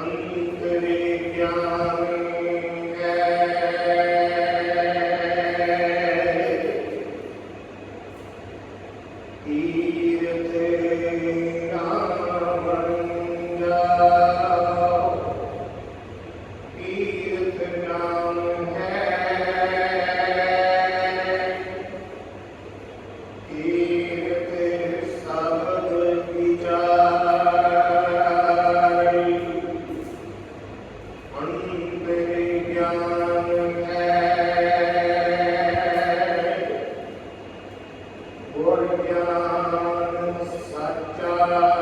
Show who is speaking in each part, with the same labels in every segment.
Speaker 1: अंतरे ज्ञान ਗੁਰ ਗਿਆਨ ਸੱਚਾ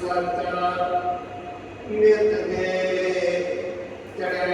Speaker 1: ਸਤਿ ਨਿਤ ਦੇ ਚੜ੍ਹੇ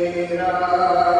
Speaker 1: ਗੁਰ